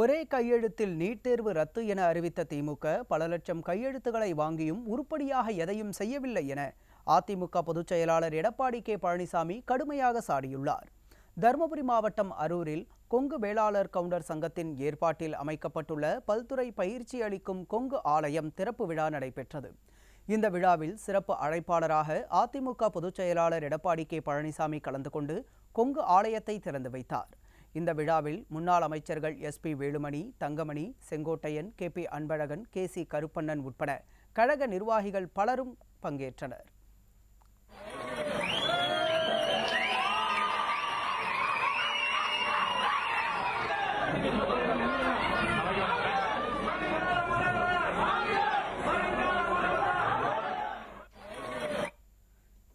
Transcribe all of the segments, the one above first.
ஒரே கையெழுத்தில் நீட் தேர்வு ரத்து என அறிவித்த திமுக பல லட்சம் கையெழுத்துக்களை வாங்கியும் உருப்படியாக எதையும் செய்யவில்லை என அதிமுக பொதுச் செயலாளர் எடப்பாடி கே. பழனிசாமி கடுமையாக சாடியுள்ளார். தருமபுரி மாவட்டம் அரூரில் கொங்கு வேளாளர் கவுண்டர் சங்கத்தின் ஏற்பாட்டில் அமைக்கப்பட்டுள்ள பல்துறை பயிற்சி அளிக்கும் கொங்கு ஆலயம் திறப்பு விழா நடைபெற்றது. இந்த விழாவில் சிறப்பு அழைப்பாளராக அதிமுக பொதுச் செயலாளர் எடப்பாடி கே. பழனிசாமி கலந்து கொண்டு கொங்கு ஆலயத்தை திறந்து வைத்தார். இந்த விழாவில் முன்னாள் அமைச்சர்கள் S P Velumani Thangamani Sengottaiyan K P Anbazhagan K C Karuppannan உட்பட கழக நிர்வாகிகள் பலரும் பங்கேற்றனர்.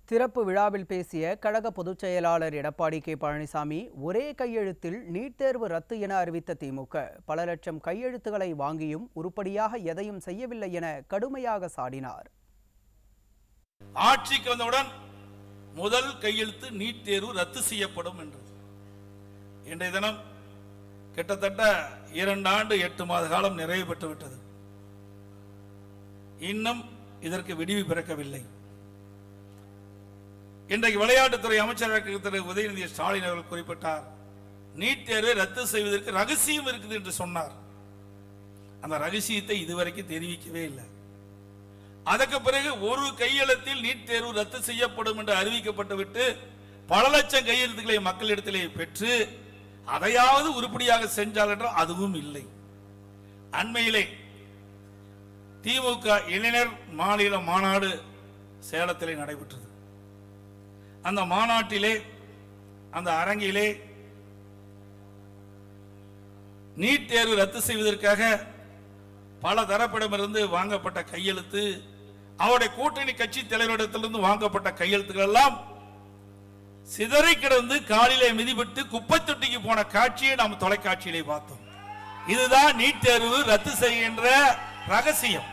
திறப்பு விழாவில் பேசிய கழக பொதுச் செயலாளர் எடப்பாடி கே பழனிசாமி ஒரே கையெழுத்தில் நீட் தேர்வு ரத்து என அறிவித்த திமுக. பல லட்சம் கையெழுத்துக்களை வாங்கியும் உருப்படியாக எதையும் செய்யவில்லை என கடுமையாக சாடினார். ஆட்சிக்கு வந்தவுடன் முதல் கையெழுத்து நீட் தேர்வு ரத்து செய்யப்படும் என்றது. இன்றைய தினம் கிட்டத்தட்ட இரண்டு ஆண்டு எட்டு மாத காலம் நிறைவு பெற்றுவிட்டது. இன்னும் இதற்கு விடிவு பிறக்கவில்லை. இன்றைக்கு விளையாட்டுத்துறை அமைச்சராக திரு உதயநிதி ஸ்டாலின் அவர்கள் குறிப்பிட்டார். நீட் தேர்வை ரத்து செய்வதற்கு ரகசியம் இருக்குது என்று சொன்னார். அந்த ரகசியத்தை இதுவரைக்கும் தெரிவிக்கவே இல்லை. அதற்கு பிறகு ஒரு கையெழுத்தில் நீட் தேர்வு ரத்து செய்யப்படும் என்று அறிவிக்கப்பட்டு விட்டு பல லட்சம் கையெழுத்துக்களை மக்களிடத்திலே பெற்று அதையாவது உருப்படியாக செஞ்சால் என்றால் அதுவும் இல்லை. அண்மையிலே திமுக இளைஞர் மாநில மாநாடு சேலத்திலே நடைபெற்றது. அந்த மாநாட்டிலே அந்த அரங்கிலே நீட் தேர்வு ரத்து செய்வதற்காக பல தரப்பிடமிருந்து வாங்கப்பட்ட கையெழுத்து அவருடைய கூட்டணி கட்சி தலைவரிடத்திலிருந்து வாங்கப்பட்ட கையெழுத்துக்கள் எல்லாம் சிதறி கிடந்து காலிலே மிதிபட்டு குப்பை தொட்டிக்கு போன காட்சியை நாம் தொலைக்காட்சியிலே பார்த்தோம். இதுதான் நீட் தேர்வு ரத்து செய்கின்ற ரகசியம்.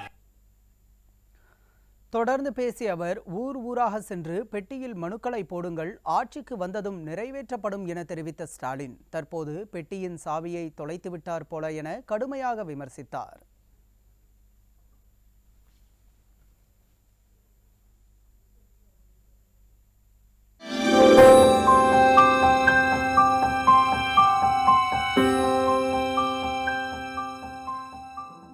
தொடர்ந்து பேசிய அவர் ஊர் ஊராக சென்று பெட்டியில் மனுக்களை போடுங்கள் ஆட்சிக்கு வந்ததும் நிறைவேற்றப்படும் என தெரிவித்த ஸ்டாலின். தற்போது பெட்டியின் சாவியை தொலைத்துவிட்டார் போல என கடுமையாக விமர்சித்தார்.